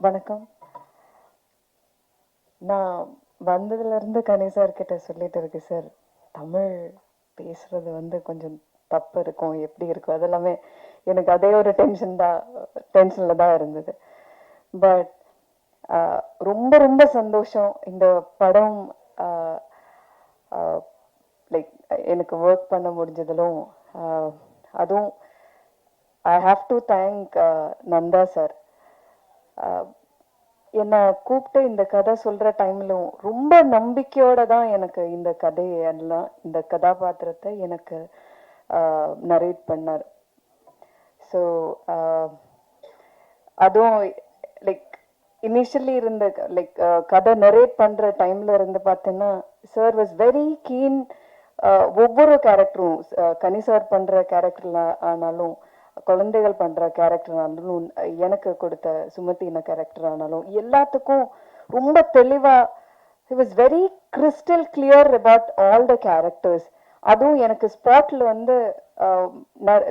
வணக்கம். நான் வந்ததுல இருந்து சார் கிட்ட சொல்லிட்டு இருக்கேன் சார் தமிழ் பேசுறது வந்து கொஞ்சம் தப்பு இருக்கும் எப்படி இருக்கும் அதெல்லாமே எனக்கு அதே ஒரு டென்ஷன் தான் டென்ஷனில் தான் இருந்தது. பட் ரொம்ப ரொம்ப சந்தோஷம் இந்த படம் லைக் எனக்கு ஒர்க் பண்ண முடிஞ்சதிலும் அதுவும் I have to thank Nanda sir என்னை கூப்பிட்டு இந்த கதை சொல்ற டைம்லும் ரொம்ப நம்பிக்கையோடு தான் எனக்கு இந்த கதையை எல்லாம் இந்த கதாபாத்திரத்தை எனக்கு நரேட் பண்ணார். ஸோ அதுவும் லைக் இனிஷியலி இருந்த லைக் கதை நரேட் பண்ற டைம்ல இருந்து பார்த்தீங்கன்னா சார் வாஸ் வெரி கீன் ஒவ்வொரு கேரக்டரும் கனி சார் பண்ற கேரக்டர்ல ஆனாலும் குழந்தைகள் பண்ற கேரக்டர் ஆனாலும் எனக்கு கொடுத்த சுமத்தின கேரக்டர் ஆனாலும் எல்லாத்துக்கும் ரொம்ப தெளிவா he was very crystal clear about all the characters அதுவும் எனக்கு ஸ்பாட்ல வந்து um,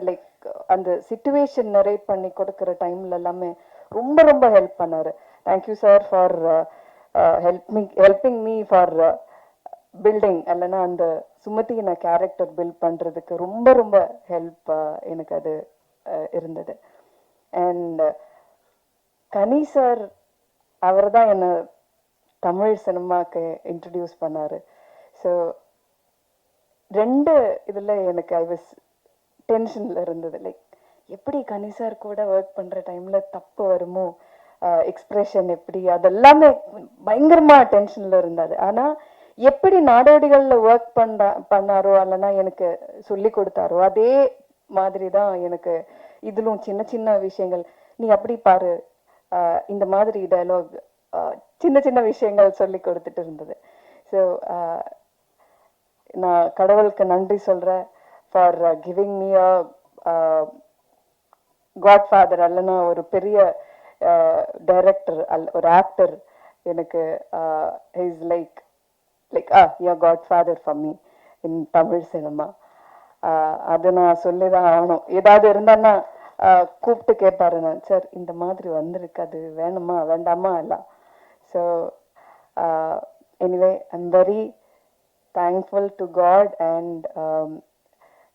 லைக் அந்த சுச்சுவேஷன் நரேட் பண்ணி கொடுக்குற டைம்ல எல்லாமே ரொம்ப ரொம்ப ஹெல்ப் பண்ணாரு. Thank you sir for help me helping me for building இல்லைன்னா அந்த சுமதி நான் கேரக்டர் பில்ட் பண்றதுக்கு ரொம்ப ரொம்ப ஹெல்ப் uh, எனக்கு அது இருந்தது. அண்ட் கனி சார் அவர் தான் என்னை தமிழ் சினிமாவுக்கு இன்ட்ரடியூஸ் பண்ணாரு. ஸோ ரெண்டு இதுல எனக்கு ஐ வாஸ் டென்ஷன்ல இருந்தது. லைக் எப்படி கனி சார் கூட ஒர்க் பண்ற டைம்ல தப்பு வருமோ? எக்ஸ்பிரஷன் எப்படி? அதெல்லாமே பயங்கரமா டென்ஷன்ல இருந்தது ஆனா எப்படி நாடோடிகள்ல ஒர்க் பண்ண பண்ணாரோ அல்லனா எனக்கு சொல்லி கொடுத்தாரோ அதே மாதிரி தான் எனக்கு இதிலும் சின்ன சின்ன விஷயங்கள். நீ அப்படி பாரு. ஆஹ் இந்த மாதிரி டைலாக் சின்ன சின்ன விஷயங்கள் சொல்லி கொடுத்துட்டு இருந்தது. ஸோ நான் கடவுளுக்கு நன்றி சொல்றேன் for giving me a godfather அல்லனா ஒரு பெரிய டைரக்டர் அல் ஒரு ஆக்டர் எனக்கு is like like ah your godfather for me in Tamil cinema அதை நான் சொல்லி தான் ஆகணும். ஏதாவது இருந்தான்னா ஆஹ் கூப்பிட்டு கேட்பாரு நான் சார் இந்த மாதிரி வந்திருக்கு. அது வேணுமா? வேண்டாமா? எல்லாம். So anyway I'm very thankful to god and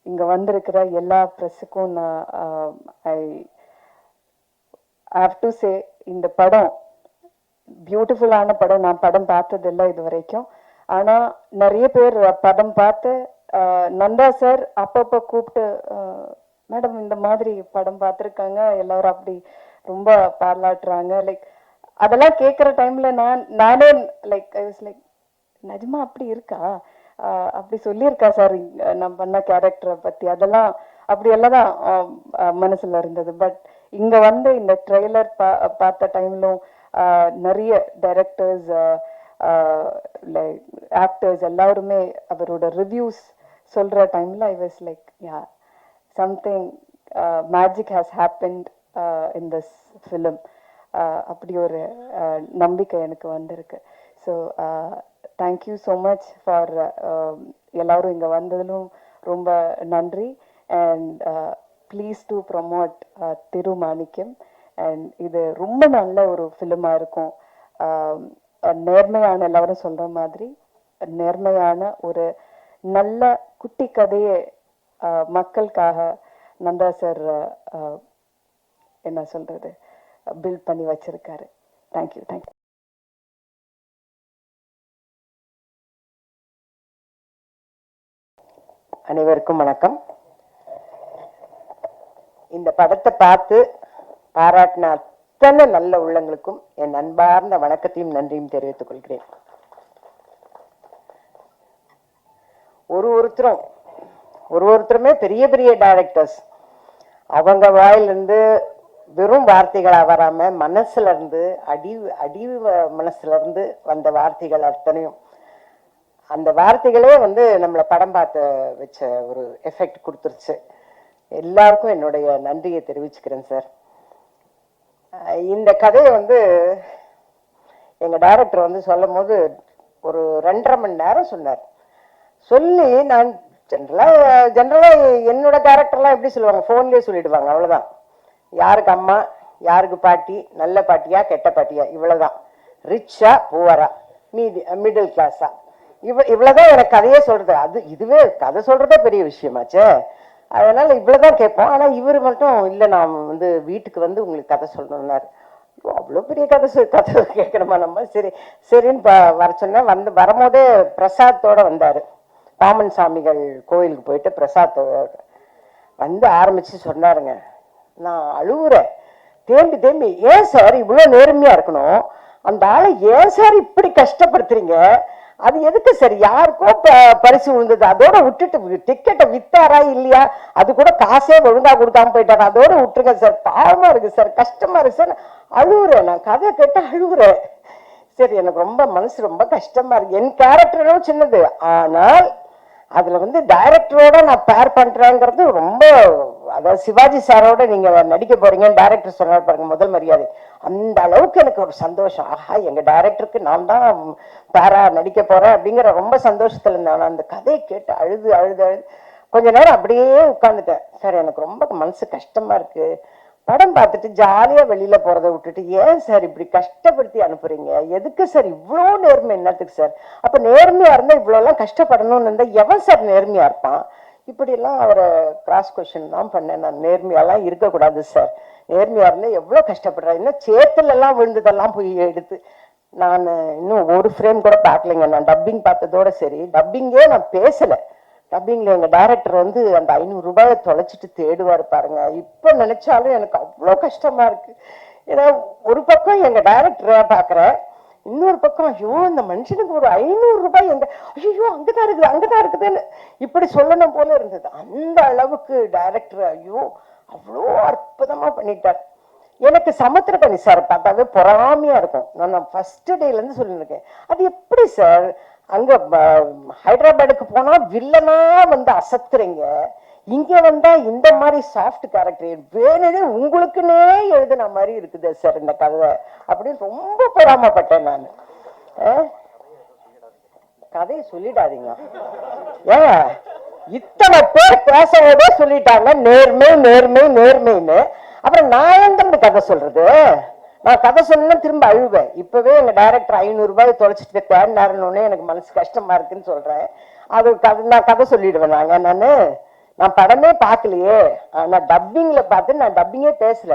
இங்க வந்திருக்கிற எல்லா ப்ரெஸ்ஸுக்கும் நான் ஐ ஹாவ் டு சே இந்த படம் பியூட்டிஃபுல்லான படம். நான் படம் பார்த்ததில்லை இது வரைக்கும் ஆனா நிறைய பேர் படம் பார்த்து நந்தா சார் அப்பப்போ கூப்பிட்டு மேடம் இந்த மாதிரி படம் பார்த்துருக்காங்க. எல்லாரும் அப்படி ரொம்ப பாராட்டுறாங்க. லைக் அதெல்லாம் கேட்குற டைம்ல நான் நானே லைக் ஐ வாஸ் லைக் நிஜமா அப்படி இருக்கா? ஆஹ் அப்படி சொல்லியிருக்கா சார் நான் பண்ண கேரக்டரை பத்தி. அதெல்லாம் அப்படி எல்லாம் தான் மனசில் மனசுல இருந்தது. பட் இங்க வந்து இந்த ட்ரெய்லர் பா பார்த்த டைம்லும் நிறைய டைரக்டர்ஸ் லைக் ஆக்டர்ஸ் எல்லாருமே அவரோட ரிவ்யூஸ் சொல்கிற டைமில் I was like ya something magic has happened in this film அப்படி ஒரு uh, நம்பிக்கை எனக்கு வந்திருக்கு. So thank you so much for எல்லாரும் இங்கே வந்ததிலும் ரொம்ப நன்றி. And please to promote Thirumanikkam and இது ரொம்ப நல்ல ஒரு ஃபிலிமாக இருக்கும். Um, நேர்மையான எல்லாரும் சொல்கிற மாதிரி நேர்மையான ஒரு நல்ல குட்டி கதையை மக்களுக்காக நந்தா சார் என்ன சொல்றது பில்ட் பண்ணி வச்சிருக்காரு. தேங்க்யூ தேங்க்யூ அனைவருக்கும் வணக்கம். இந்த படத்தை பார்த்து பாராட்டின அத்தனை நல்ல உள்ளங்களுக்கும் என் அன்பார்ந்த வணக்கத்தையும் நன்றியும் தெரிவித்துக் கொள்கிறேன். ஒரு ஒருத்தரும் ஒரு ஒருத்தருமே பெரிய பெரிய டைரக்டர்ஸ் அவங்க வாயிலிருந்து வெறும் வார்த்தைகளாக வராம மனசுல இருந்து அடி அடி மனசுல இருந்து வந்த வார்த்தைகள் அத்தனையும். அந்த வார்த்தைகளே வந்து நம்மளை படம் பார்த்த வச்ச ஒரு எஃபெக்ட் கொடுத்துருச்சு. எல்லாருக்கும் என்னுடைய நன்றியை தெரிவிச்சுக்கிறேன் சார் இந்த கதையை வந்து எங்கள் டைரக்டர் வந்து சொல்லும் போது ஒரு ரெண்டரை மணி நேரம் சொன்னார். சொல்லி நான் ஜென்ரலாக ஜென்ரலாக என்னோட கேரக்டர்லாம் எப்படி சொல்லுவாங்க? ஃபோன்லேயே சொல்லிடுவாங்க அவ்வளோதான் யாருக்கு அம்மா யாருக்கு பாட்டி நல்ல பாட்டியா கெட்ட பாட்டியா? இவ்வளோதான் ரிச்சா புவரா மீதி மிடில் கிளாஸா இவ் இவ்வளோதான் எனக்கு கதையே சொல்கிறது அது இதுவே கதை சொல்கிறதே பெரிய விஷயமாச்சே. அதனால் இவ்வளோ தான் கேட்போம். ஆனால் இவர் மட்டும் இல்லை நான் வந்து வீட்டுக்கு வந்து உங்களுக்கு கதை சொல்லணும்னாரு. அவ்வளோ பெரிய கதை சொல் கதை கேட்கணுமா நம்ம? சரி சரின்னு ப- வர சொன்னேன் வந்து வரும்போதே பிரசாத்தோட வந்தார். பாமன் சாமிகள் கோயிலுக்கு போயிட்டு பிரசாத்தோட வந்து ஆரம்பித்து சொன்னாருங்க. நான் அழுகுறேன் தேம்பி தேம்பி ஏன் சார் இவ்வளோ நேர்மையாக இருக்கணும்? அந்த ஆளை ஏன் சார் இப்படி கஷ்டப்படுத்துறீங்க? அது எதுக்கு சார்? யாருக்கோ ப- பரிசு விழுந்தது. அதோட விட்டுட்டு டிக்கெட்டை வித்தாரா இல்லையா? அது கூட காசே ஒழுங்காக கொடுக்காம போயிட்டாரு. அதோட விட்டுருங்க சார். பாவமாக இருக்கு சார். கஷ்டமாக இருக்கு சார். அழுகுறேன் நான் கதை கேட்டு அழுகுறேன் சரி எனக்கு ரொம்ப மனசு ரொம்ப கஷ்டமாக இருக்கு. என் கேரக்டரும் சின்னது. ஆனால் அதில் வந்து டைரக்டரோட நான் பேர் பண்ணுறேங்கிறது ரொம்ப அதாவது சிவாஜி சாரோட நீங்கள் நடிக்க போகிறீங்கன்னு டைரக்டர் சொன்னார் பாருங்க முதல் மரியாதை. அந்த அளவுக்கு எனக்கு ஒரு சந்தோஷம். ஆஹா எங்கள் டைரக்டருக்கு நான் தான் பேரா நடிக்க போகிறேன் அப்படிங்கிற ரொம்ப சந்தோஷத்தில் இருந்தேன். அந்த கதையை கேட்டு அழுது அழுது அழுது கொஞ்ச நேரம் அப்படியே உட்காந்துட்டேன் சார் எனக்கு ரொம்ப மனசு கஷ்டமாக இருக்குது படம் பார்த்துட்டு ஜாலியா வெளியில போறதை விட்டுட்டு ஏன் சார் இப்படி கஷ்டப்படுத்தி அனுப்புறீங்க? எதுக்கு சார் இவ்வளோ நேர்மை? என்னத்துக்கு சார்? அப்ப நேர்மையா இருந்தா இவ்வளோலாம் கஷ்டப்படணும்னு இருந்தா எவன் சார் நேர்மையா இருப்பான்? இப்படிலாம் அவரை கிராஸ் கொஸ்டின் தான் பண்ணேன் நான். நேர்மையாலாம் இருக்கக்கூடாது சார். நேர்மையா இருந்தா எவ்வளோ கஷ்டப்படுறேன் இன்னும் சேத்துல எல்லாம் விழுந்ததெல்லாம் போய் எடுத்து. நான் இன்னும் ஒரு ஃப்ரேம் கூட பார்க்கலைங்க. நான் டப்பிங் பார்த்ததோட சரி. டப்பிங்கே நான் பேசலை. டப்பிங்ல எங்கள் டைரக்டர் வந்து அந்த ஐநூறு ரூபாயை தொலைச்சிட்டு தேடுவார் பாருங்க. இப்போ நினச்சாலும் எனக்கு அவ்வளோ கஷ்டமா இருக்கு. ஏன்னா ஒரு பக்கம் எங்க டைரக்டரை பாக்குறேன் இன்னொரு பக்கம் ஐயோ இந்த மனுஷனுக்கு ஒரு ஐநூறு ரூபாய் எங்க ஐயோ அங்கதான் இருக்குது அங்கதான் இருக்குதுன்னு இப்படி சொல்லணும் போல இருந்தது. அந்த அளவுக்கு டைரக்டர் ஐயோ அவ்வளோ அற்புதமா பண்ணிட்டார். எனக்கு சமுத்திரக்கணி சார் பார்த்தாவே பொறாமையா இருக்கும். நான் ஃபர்ஸ்ட் டேல இருந்து சொல்லியிருக்கேன் அது எப்படி சார்? அங்க ஹைதராபாடுக்கு போனால் போனா வில்லனா வந்து அசத்துறீங்க. இங்க வந்தா இந்த மாதிரி சாஃப்ட் கேரக்டர் வேணுனே உங்களுக்குன்னே எழுதின மாதிரி இருக்குது சார் இந்த கதை. அப்படின்னு ரொம்ப பொறாமப்பட்டேன் நான். கதையை சொல்லிடாதீங்க. ஏன் இத்தனை பேர் பேசவே சொல்லிட்டாங்க. நேர்மை நேர்மை நேர்மைன்னு. அப்புறம் நான் எந்த கதை சொல்றது? நான் கதை சொன்னா திரும்ப அழுவேன். இப்பவே எங்க டைரக்டர் ஐநூறு ரூபாய் தொலைச்சிட்டு தேடினாருன்னு எனக்கு மனசு கஷ்டமா இருக்குன்னு சொல்றேன். அது கதை நான் கதை சொல்லிடுவேன் நாங்க. நானு நான் படமே பார்க்கலையே. நான் டப்பிங்ல பார்த்து நான் டப்பிங்கே பேசல.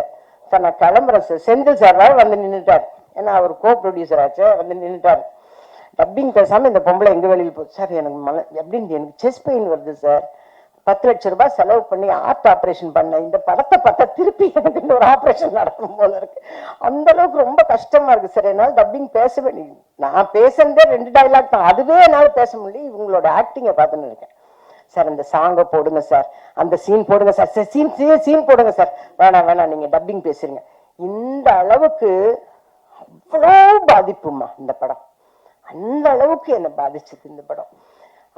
சார் நான் கிளம்புறேன் சார். செந்தில் சார் வந்து நின்றுட்டார் ஏன்னா அவர் கோ ப்ரொடியூசர் ஆச்சு வந்து நின்றுட்டார் டப்பிங் பேசாம இந்த பொம்பளை எங்க வெளியில் போச்சு சார் எனக்கு மன எப்படின்னு எனக்கு செஸ் பெயின் வருது சார். பத்து லட்சம் ரூபாய் செலவு பண்ணி ஆர்ட் ஆப்ரேஷன் பண்ணேன் இந்த படத்தை பார்த்தா திருப்பி எனக்கு இன்னொரு ஆப்ரேஷன் நடக்கும் போல இருக்கு. அந்த அளவுக்கு ரொம்ப கஷ்டமா இருக்கு சார். என்னால் டப்பிங் பேச வேண்டிய நான் பேசுறதே ரெண்டு டைலாக் தான். அதுவே என்னால் பேச முடியல. இவங்களோட ஆக்டிங்கை பார்த்துன்னு இருக்கேன். சார் அந்த சாங்கை போடுங்க சார். அந்த சீன் போடுங்க சார். சார் சீன் சீன் போடுங்க சார். வேணாம் வேணாம். நீங்க டப்பிங் பேசுறீங்க இந்த அளவுக்கு அவ்வளோ பாதிப்புமா இந்த படம். அந்த அளவுக்கு என்னை பாதிச்சது இந்த படம்.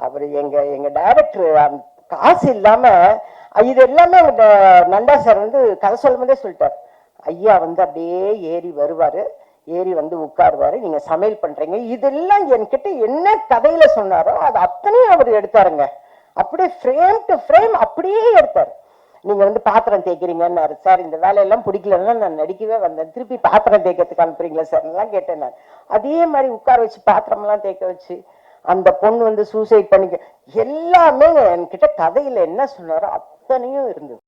அவர் எங்க எங்க டைரக்டர் காசு இல்லாம இது எல்லாமே நண்டா சார் வந்து கதை சொல்லும்போதே சொல்லிட்டார். ஐயா வந்து அப்படியே ஏறி வருவாரு ஏறி வந்து உட்காருவாரு நீங்க சமையல் பண்றீங்க. இதெல்லாம் என்கிட்ட என்ன கதையில சொன்னாரோ அது அத்தனையும் அவர் எடுத்தாருங்க. அப்படியே ஃப்ரேம் டு ஃப்ரேம் அப்படியே எடுத்தார். நீங்க வந்து பாத்திரம் தேய்க்கிறீங்கன்னாரு. சார் இந்த வேலையெல்லாம் பிடிக்கலன்னா நான் நடிக்கவே வந்தேன். திருப்பி பாத்திரம் தேய்க்கிறதுக்கு அனுப்புறீங்களா சார்? எல்லாம் கேட்டேன் நான். அதே மாதிரி உட்கார வச்சு பாத்திரம்லாம் தேய்க்க வச்சு அந்த பொண்ணு வந்து சூசைட் பண்ணிக்க எல்லாமே என்கிட்ட கதையில என்ன சொன்னாரோ அத்தனையும் இருந்தது.